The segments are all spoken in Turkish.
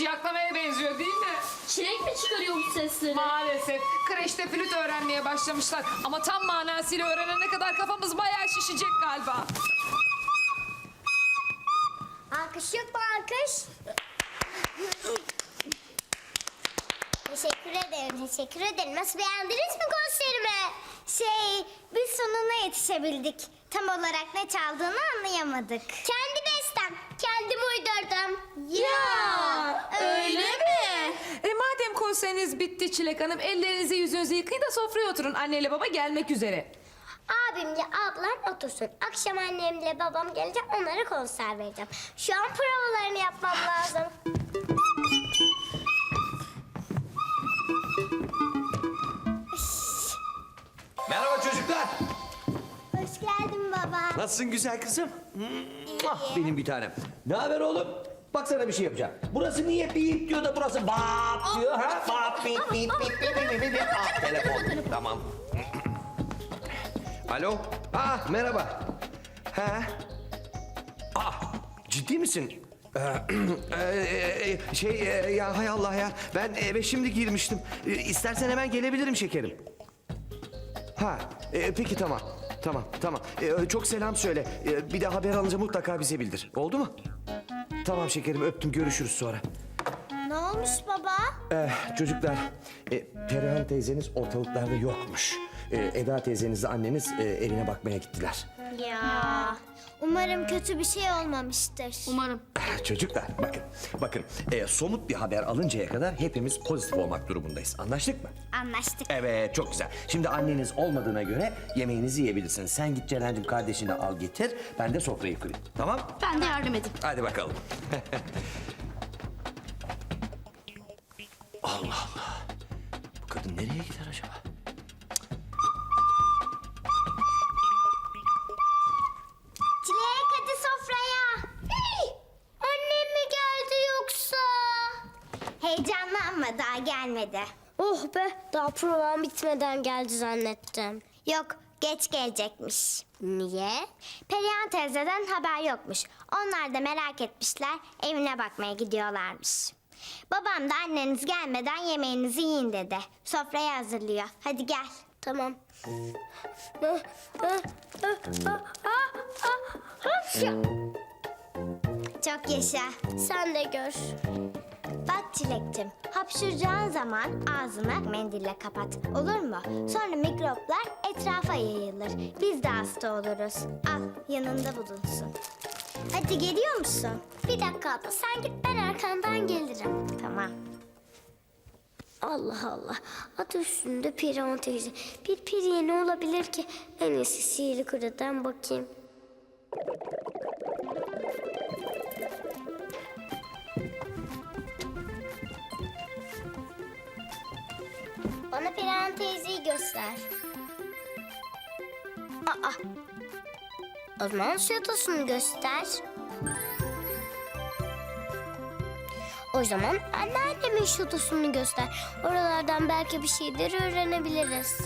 ciyaklamaya benziyor değil mi? Çilek mi çıkarıyor bu sesleri? Maalesef kreşte flüt öğrenmeye başlamışlar. Ama tam manasıyla öğrenene kadar kafamız bayağı şişecek galiba. Alkış yok mu alkış? teşekkür ederim, teşekkür ederim. Nasıl beğendiniz mi konserimi? Şey, biz sonuna yetişebildik. Tam olarak ne çaldığını anlayamadık. Kendi bestem, kendim uydurdum. Ya öyle mi? E madem konseriniz bitti Çilek Hanım ellerinizi yüzünüzü yıkayın da sofraya oturun. Anneyle baba gelmek üzere. Abimle ablam otursun. Akşam annemle babam gelecek onlara konser vereceğim. Şu an provalarını yapmam lazım. Merhaba çocuklar. Hoş geldin baba. Nasılsın güzel kızım? Ah, benim bir tanem. Ne haber oğlum? Bak sana bir şey yapacağım. Burası niye bip diyor da burası bap diyor ha? Bap bip bip bip bip bip bip bip. Ah telefon. Tamam. Alo. Ah merhaba. Ha? Ah ciddi misin? Ee, e, şey e, ya hay Allah ya ben eve şimdi girmiştim. İstersen hemen gelebilirim şekerim. Ha, e, peki tamam. Tamam, tamam. E, çok selam söyle. E, bir de haber alınca mutlaka bize bildir. Oldu mu? Tamam şekerim, öptüm. Görüşürüz sonra. Ne olmuş baba? Eh, çocuklar, e, Perihan teyzeniz ortalıklarda yokmuş. E, Eda teyzenizle anneniz e, evine bakmaya gittiler. Ya. Umarım kötü bir şey olmamıştır. Umarım. Çocuklar, bakın, bakın. E, somut bir haber alıncaya kadar hepimiz pozitif olmak durumundayız. Anlaştık mı? Anlaştık. Evet, çok güzel. Şimdi anneniz olmadığına göre yemeğinizi yiyebilirsiniz. Sen git Ceren'cim kardeşini al getir. Ben de sofrayı kurayım. Tamam? Ben de yardım edeyim. Hadi bakalım. Allah Allah. Bu kadın nereye gider acaba? Heyecanlanma daha gelmedi. Oh be daha program bitmeden geldi zannettim. Yok geç gelecekmiş. Niye? Perihan teyzeden haber yokmuş. Onlar da merak etmişler evine bakmaya gidiyorlarmış. Babam da anneniz gelmeden yemeğinizi yiyin dedi. Sofrayı hazırlıyor. Hadi gel. Tamam. Çok yaşa. Sen de gör. Bak Çilek'cim, hapşıracağın zaman ağzını mendille kapat. Olur mu? Sonra mikroplar etrafa yayılır. Biz de hasta oluruz. Al, yanında bulunsun. Hadi geliyor musun? Bir dakika abla, sen git ben arkandan gelirim. Tamam. Allah Allah. Adı üstünde Perihan teyze. Bir periye ne olabilir ki? En iyisi sihirli kuradan bakayım. Teyzeyi göster. Aa. O zaman şatosunu göster. O zaman anneannemin şatosunu göster. Oralardan belki bir şeyler öğrenebiliriz.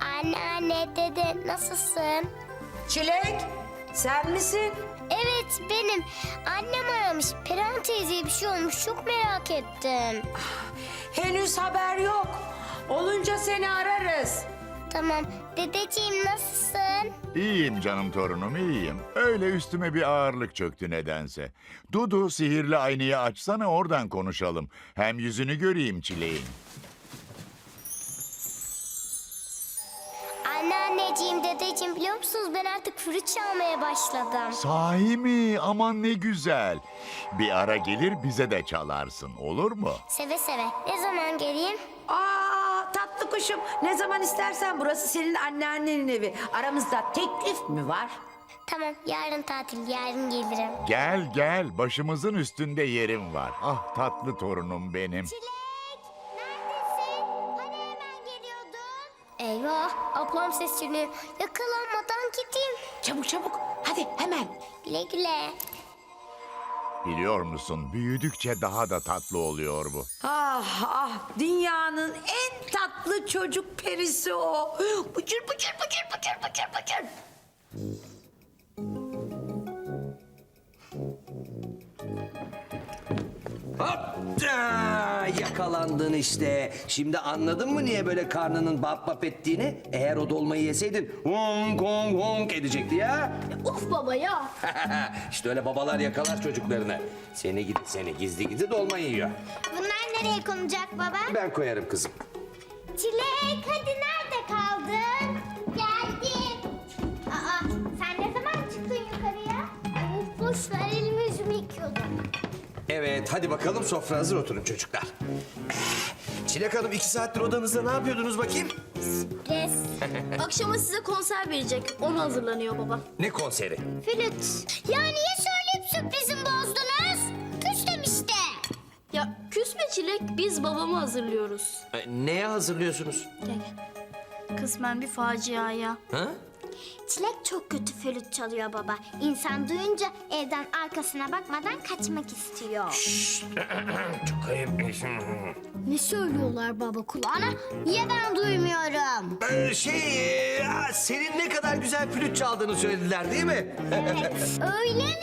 Anneanne, dede nasılsın? Çilek, sen misin? Evet benim. Annem aramış. Perihan teyzeye bir şey olmuş. Çok merak ettim. Henüz haber yok. Olunca seni ararız. Tamam. Dedeciğim nasılsın? İyiyim canım torunum iyiyim. Öyle üstüme bir ağırlık çöktü nedense. Dudu sihirli aynayı açsana oradan konuşalım. Hem yüzünü göreyim çileğin. Dedeciğim biliyor musunuz ben artık flüt çalmaya başladım. Sahi mi? Aman ne güzel. Bir ara gelir bize de çalarsın olur mu? Seve seve. Ne zaman geleyim? Aa, tatlı kuşum. Ne zaman istersen burası senin anneannenin evi. Aramızda teklif mi var? Tamam, yarın tatil, yarın gelirim. Gel gel başımızın üstünde yerim var. Ah tatlı torunum benim. Çilek, Eyvah, ablam sesleniyor. Yakalanmadan gideyim. Çabuk çabuk. Hadi hemen. Güle güle. Biliyor musun büyüdükçe daha da tatlı oluyor bu. Ah ah dünyanın en tatlı çocuk perisi o. Bıcır bıcır bıcır bıcır bıcır bıcır. Yakalandın işte. Şimdi anladın mı niye böyle karnının bap bap ettiğini? Eğer o dolmayı yeseydin honk honk honk edecekti ya. Uf baba ya. işte öyle babalar yakalar çocuklarını. Seni gidi seni gizli gizli dolma yiyor. Bunlar nereye konacak baba? Ben koyarım kızım. Çilek hadi nerede kaldın? Evet hadi bakalım sofra hazır oturun çocuklar. Çilek Hanım iki saattir odanızda ne yapıyordunuz bakayım? Res. Akşama size konser verecek. Onu hazırlanıyor baba. Ne konseri? Flüt. Ya niye söyleyip sürprizimi bozdunuz? Küstüm işte. Ya küsme çilek biz babamı hazırlıyoruz. E, neye hazırlıyorsunuz? Kısmen bir faciaya. Ha? Çilek çok kötü flüt çalıyor baba. İnsan duyunca evden arkasına bakmadan kaçmak istiyor. Çok ayıp. Ne söylüyorlar baba kulağına? Niye ben duymuyorum? Ee, şey, e, aa, senin ne kadar güzel flüt çaldığını söylediler değil mi? Evet. Öyle mi?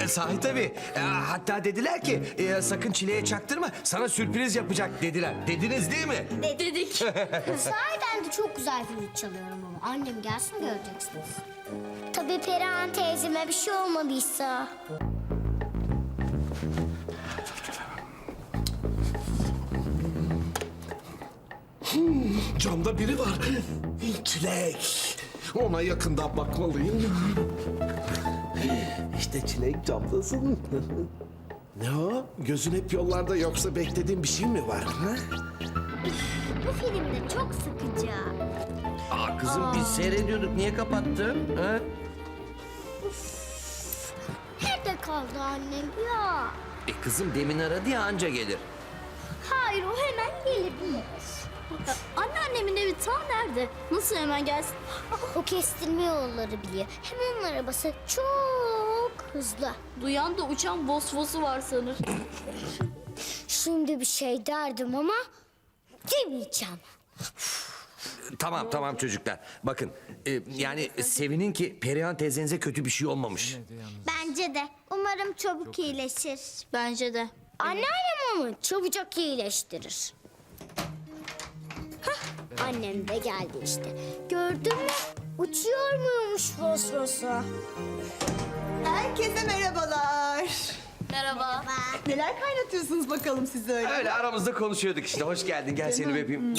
E, sahi tabii. E, hatta dediler ki e, sakın çileğe çaktırma sana sürpriz yapacak dediler. Dediniz değil mi? Dedik. Sahiden de çok güzel flüt çalıyorum ama annem gelsin göreceksiniz. Tabii Perihan teyzeme bir şey olmadıysa. Camda biri var. Çilek. Ona yakından bakmalıyım. İşte Çilek camdasın. ne o? Gözün hep yollarda yoksa beklediğin bir şey mi var? Ha? Bu filmde çok sıkıcı. Aa, kızım biz seyrediyorduk niye kapattın? Ha? Nerede kaldı annem ya? E, kızım demin aradı ya anca gelir. Hayır o hemen gelebilir. Anneannemin evi tam nerede? Nasıl hemen gelsin? O kestirme yolları biliyor. Hem onun arabası çok hızlı. Duyan da uçan vosvosu var sanır. Şimdi bir şey derdim ama demeyeceğim. Tamam tamam çocuklar. Bakın e, yani sevinin ki Perihan teyzenize kötü bir şey olmamış. Bence de. Umarım çabuk iyileşir. Bence de. Anneannem onu çabucak iyileştirir. Hah, annem de geldi işte. Gördün mü? Uçuyor muymuş fosfosu? Herkese merhabalar. Neler kaynatıyorsunuz bakalım siz öyle? Öyle aramızda konuşuyorduk işte. Hoş geldin. Gel seni bir öpeyim.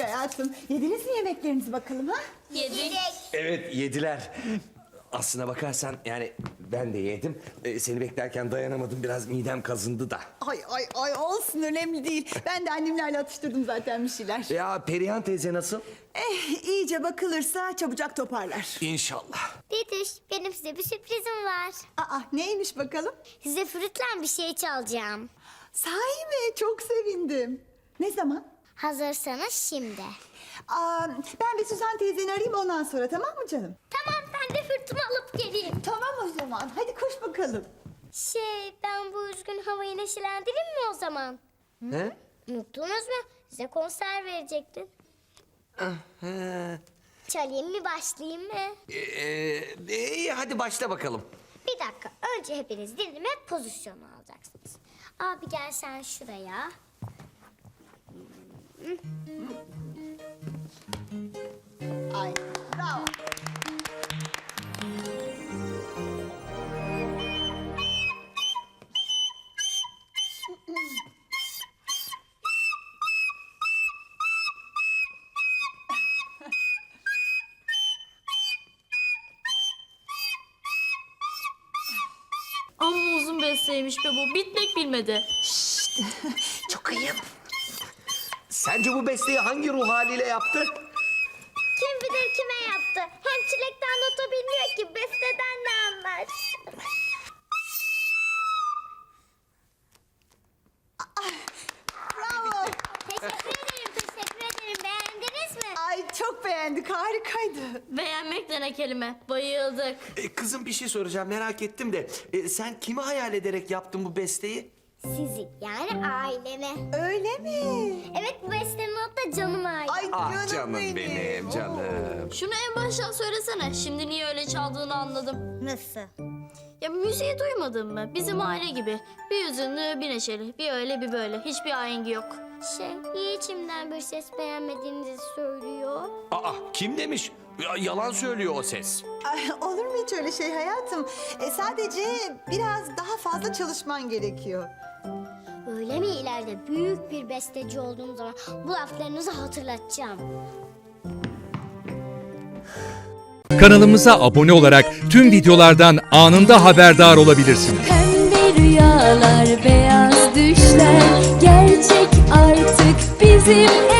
Hayatım. Yediniz mi yemeklerinizi bakalım ha? Yedik. Evet yediler. Aslına bakarsan yani ben de yedim. Ee, seni beklerken dayanamadım. Biraz midem kazındı da. Ay ay ay olsun önemli değil. Ben de annemlerle atıştırdım zaten bir şeyler. Ya Perihan teyze nasıl? Eh iyice bakılırsa çabucak toparlar. İnşallah. Didüş benim size bir sürprizim var. Aa neymiş bakalım? Size flütle bir şey çalacağım. Sahi mi? Çok sevindim. Ne zaman? Hazırsanız şimdi. Aa, ben bir Suzan teyzeni arayayım ondan sonra tamam mı canım? Tamam ben de fırtımı alıp geleyim. Tamam o zaman. Hadi koş bakalım. Şey ben bu üzgün havayı neşelendireyim mi o zaman? He? Unuttunuz mu? Size konser verecektim. He. Çalayım mı başlayayım mı? Ee, iyi hadi başla bakalım. Bir dakika önce hepiniz dinleme pozisyonu alacaksınız. Abi gel sen şuraya. Ay bravo. Besteymiş be bu. Bitmek bilmedi. Çok ayıp. Sence bu besteyi hangi ruh haliyle yaptı? Kim bilir kime yaptı? Hem çilekten nota bilmiyor ki besteden ne anlar? Bravo. Teşekkür ederim, teşekkür ederim. Beğendiniz mi? Ay çok beğendik harikaydı. Beğenmek de ne kelime. Bayıldık. Ee, kızım bir şey soracağım merak ettim de. Ee, sen kimi hayal ederek yaptın bu besteyi? Sizi yani ailemi. Öyle mi? Evet bu bestenin adı da canım ailem. Ay Ah canım, benim canım. Şunu en baştan söylesene. Şimdi niye öyle çaldığını anladım. Nasıl? Ya müziği duymadın mı? Bizim aile gibi. Bir hüzünlü, bir neşeli. Bir öyle bir böyle. Hiçbir ahengi yok. Şey, niye içimden bir ses beğenmediğinizi söylüyor? Aa kim demiş? Ya, yalan söylüyor o ses. Ay, olur mu hiç öyle şey hayatım? E, sadece biraz daha fazla çalışman gerekiyor. Öyle mi ileride büyük bir besteci olduğum zaman bu laflarınızı hatırlatacağım. Kanalımıza abone olarak tüm videolardan anında haberdar olabilirsiniz. Pembe rüyalar, beyaz düşler gerçek artık bizim